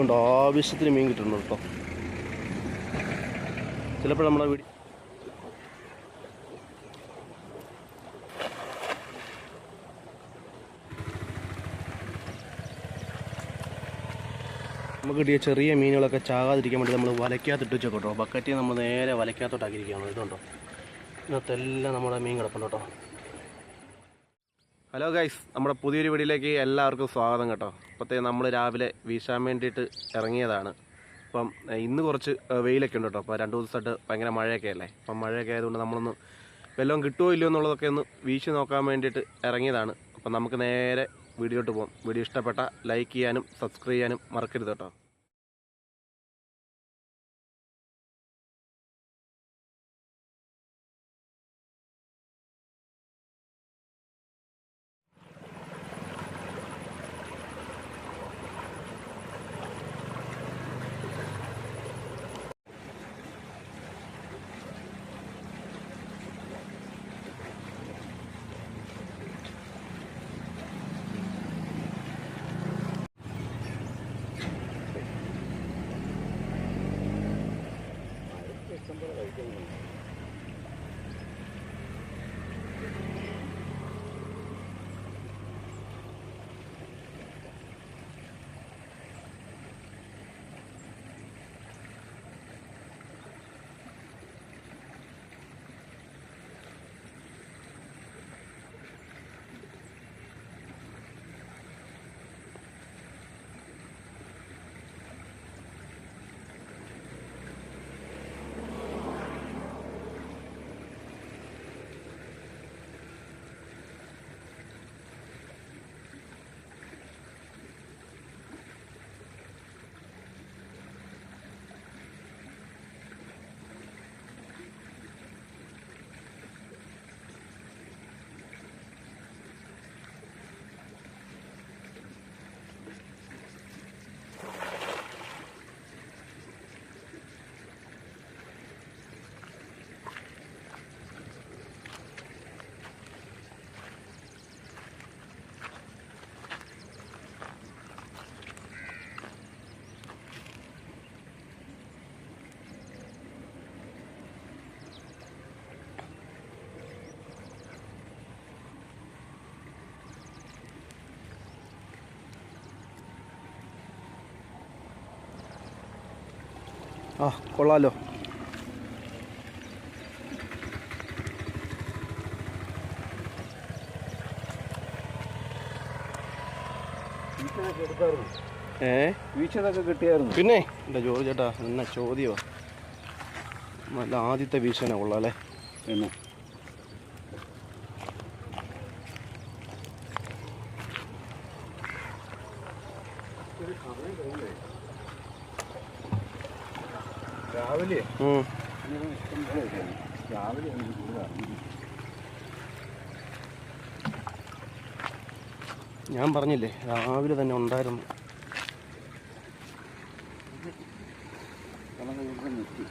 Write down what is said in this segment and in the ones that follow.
ഇതുകൊണ്ട് ആവശ്യത്തിന് മീൻ കിട്ടുന്നുണ്ട് കേട്ടോ. ചിലപ്പോൾ നമ്മളെ വീട് നമുക്ക് കിട്ടിയ ചെറിയ മീനുകളൊക്കെ ചാകാതിരിക്കാൻ വേണ്ടി നമ്മൾ വലയ്ക്കകത്തിട്ട് വെച്ചു കേട്ടോ. ബക്കറ്റിൽ നമ്മൾ നേരെ വലയ്ക്കകത്തോട്ടാക്കിയിരിക്കുകയാണ് ഇതുണ്ടോ ഇന്നത്തെല്ലാം നമ്മുടെ മീൻ കിടപ്പുണ്ട് കേട്ടോ. ഹലോ ഗൈസ് നമ്മുടെ പുതിയൊരു വീഡിയോയിലേക്ക് എല്ലാവർക്കും സ്വാഗതം കേട്ടോ. അപ്പോഴത്തേ നമ്മൾ രാവിലെ വീശാൻ വേണ്ടിയിട്ട് ഇറങ്ങിയതാണ്. അപ്പം ഇന്ന് കുറച്ച് വെയിലൊക്കെ ഉണ്ട് കേട്ടോ അപ്പോൾ രണ്ട് ദിവസമായിട്ട് ഭയങ്കര മഴയൊക്കെ അല്ലേ? അപ്പം മഴയൊക്കെ ആയതുകൊണ്ട് നമ്മളൊന്ന് വല്ലതും കിട്ടുമോ ഇല്ലയോ എന്നുള്ളതൊക്കെ ഒന്ന് വീശി നോക്കാൻ വേണ്ടിയിട്ട് ഇറങ്ങിയതാണ്. അപ്പം നമുക്ക് നേരെ വീഡിയോട്ട് പോകാം വീഡിയോ ഇഷ്ടപ്പെട്ട ലൈക്ക് ചെയ്യാനും സബ്സ്ക്രൈബ് ചെയ്യാനും മറക്കരുത് കേട്ടോ ആ കൊള്ളാലോ. ഏ? വീഴ്ചതൊക്കെ കിട്ടിയായിരുന്നു. പിന്നെ? എന്റെ ജോർജ് ചേട്ടാ എന്നാ ചോദ്യമോ? നല്ല ആദ്യത്തെ വീശനെ കൊള്ളാല്ലേ പിന്നെ? രാവിലെ ഉം. രാവിലെ? എനിക്ക് ഞാൻ പറഞ്ഞില്ലേ രാവിലെ തന്നെ ഉണ്ടായിരുന്നു. നിർത്തി.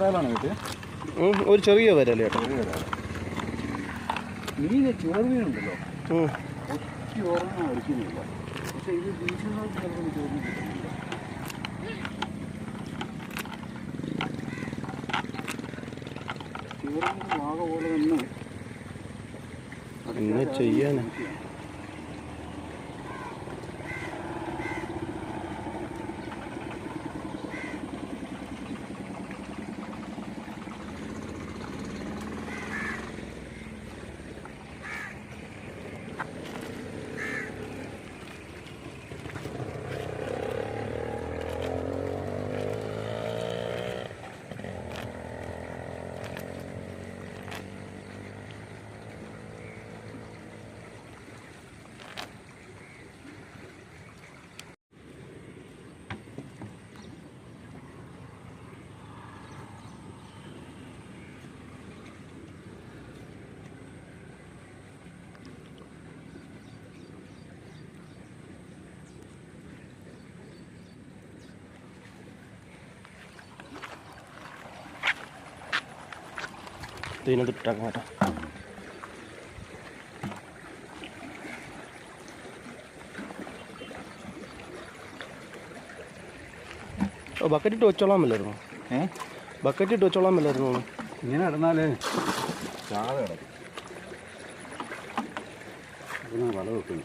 കൂട്ടുകാരാലാണ് കിട്ടിയത് ഒരു ചെറിയ വരല്ലേ ചെറിയ മീന് ചെറുമീനുണ്ടല്ലോ ഉം. ഒറ്റ ഓർമ്മ പക്ഷെ ഇത് വീശുന്നത് ചിലപ്പോൾ ചെറുമീൻ കിട്ടുന്നില്ല. ചെറുമീൻ വാഗ പോലെ തന്നെ. എന്നാ ചെയ്യാനാ? ഇതിനകത്തിട്ടാക്കാം കേട്ടോ ഓ ബക്കറ്റ് ഇട്ട് വെച്ചോളാൻ മേലായിരുന്നു ഏ? ബക്കറ്റ് ഇട്ട് വെച്ചോളാൻ മേലായിരുന്നു ഇങ്ങനെ ഇടന്നാലേ ചാക കിടക്കും. വല വെക്കുന്നു.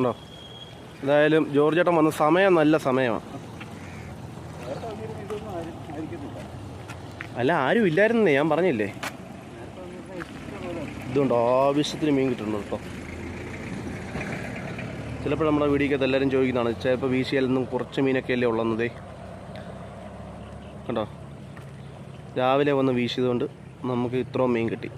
ഉണ്ടോ? എന്തായാലും ജോർജ് ചേട്ടൻ വന്ന സമയം നല്ല സമയമാണ് അല്ല ആരും ഇല്ലായിരുന്നേ ഞാൻ പറഞ്ഞില്ലേ? ഇതുണ്ട് ആവശ്യത്തിന് മീൻ കിട്ടുന്നുണ്ട് കേട്ടോ. ചിലപ്പോൾ നമ്മുടെ വീടിക്കകത്ത് എല്ലാവരും ചോദിക്കുന്നതാണ് ചിലപ്പോൾ വീശിയാൽ നിന്നും കുറച്ച് മീനൊക്കെ അല്ലേ ഉള്ളുന്നത് കണ്ടോ? രാവിലെ വന്ന് വീശിയതുകൊണ്ട് നമുക്ക് ഇത്രയും മീൻ കിട്ടി.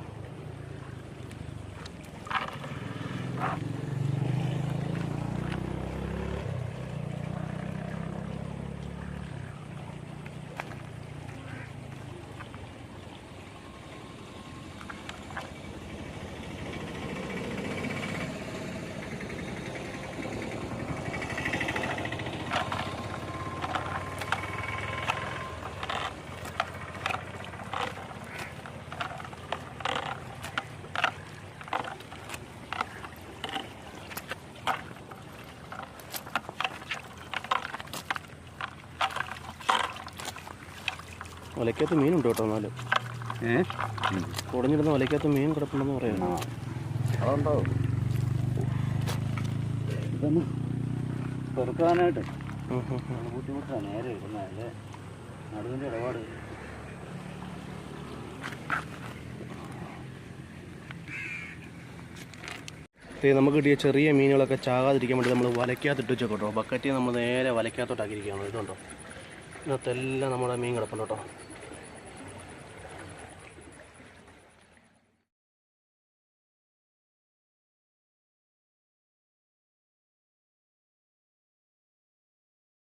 വലയ്ക്കകത്ത് മീനുണ്ട് കേട്ടോ എന്നാലും. ഏഹ് കുടഞ്ഞിടുന്ന വലയ്ക്കകത്ത് മീൻ കിടപ്പുണ്ടെന്ന് പറയാം. അതുണ്ടോ? ഇതൊന്ന് പെറുക്കാനായിട്ട്. ബുദ്ധിമുട്ടാണ് നേരെ ഇടുന്നത് അല്ലേ നടുവിന്റെ ഇടപാട്. നമുക്ക് കിട്ടിയ ചെറിയ മീനുകളൊക്കെ ചാകാതിരിക്കാൻ വേണ്ടി നമ്മൾ വലയ്ക്കകത്ത് ഇട്ട് വെച്ചേക്കോട്ടോ. ബക്കറ്റിൽ നമ്മൾ നേരെ വലയ്ക്കകത്തോട്ടാക്കിയിരിക്കുകയാണ്. ഇതുണ്ടോ? ഇതിനകത്തെല്ലാം നമ്മുടെ മീൻ കിടപ്പുണ്ട് കേട്ടോ.